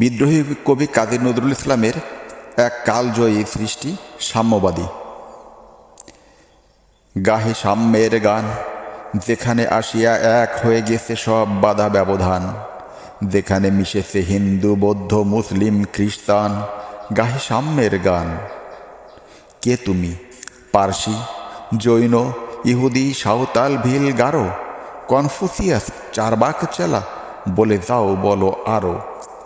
বিদ্রোহী কবি কাজী নজরুল ইসলামের এক কালজয়ী সৃষ্টি সাম্যবাদী। গাহে সাম্যের গান, যেখানে আসিয়া এক হয়ে গেছে সব বাধা ব্যবধান, যেখানে মিশেছে হিন্দু, বৌদ্ধ, মুসলিম, খ্রিস্টান, গাহে সাম্যের গান। কে তুমি? পার্সি, জৈন, ইহুদি, সাঁওতাল ভিল গারো কনফুসিয়াস, চারবাক চেলা, বলে যাও বলো আরও।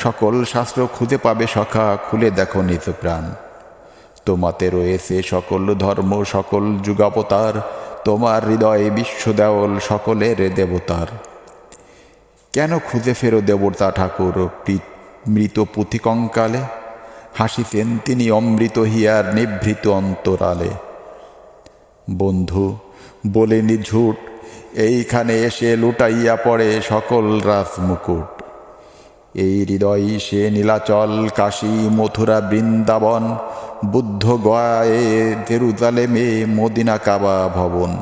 সকল শাস্ত্র খুঁজে পাবে সখা, খুলে দেখো নিজ প্রাণ। তোমাতে রয়েছে সকল ধর্ম, সকল যুগাবতার, তোমার হৃদয়ে বিশ্ব দেওল সকলের দেবতার। কেন খুঁজে ফেরো দেবতা ঠাকুর মৃত পুঁথিকঙ্কালে? হাসিতেন তিনি অমৃত হিয়ার নিভৃত অন্তরালে। বন্ধু, বলেনি ঝুট, এইখানে এসে লুটাইয়া পড়ে সকল রাস মুকুট এই হৃদয় সে নীলাচল, কাশী, মথুরা, বৃন্দাবন, বুদ্ধ গয়ায়ে, জেরুজালেমে, মদিনা কাবা ভবন।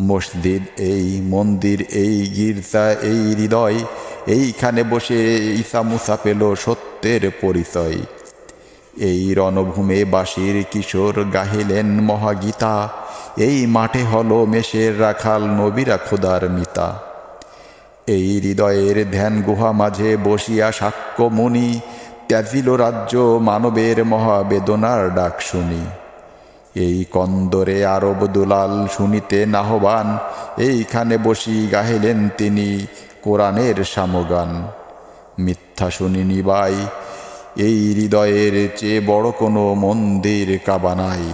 মসজিদ এই, মন্দির এই, গির্জা এই হৃদয়, এইখানে বসে ঈসা মুসা পেল সত্যের পরিচয়। এই রণভূমে বাসির কিশোর গাহিলেন মহাগীতা, এই মাঠে হল মেষের রাখাল নবীরা খোদার মিতা। এই হৃদয়ের ধ্যান গুহা মাঝে বসিয়া সাক্ষ্য মুনি, ত্যাজিল রাজ্য মানবের মহাবেদনার ডাক শুনি। এই কন্দরে আরব দুলাল শুনিতে নাহবান, এইখানে বসি গাহিলেন তিনি কোরআনের সামগান। মিথ্যা শুনিনি বাই এই হৃদয়ের চেয়ে বড় কোনো মন্দির কাবা নাই।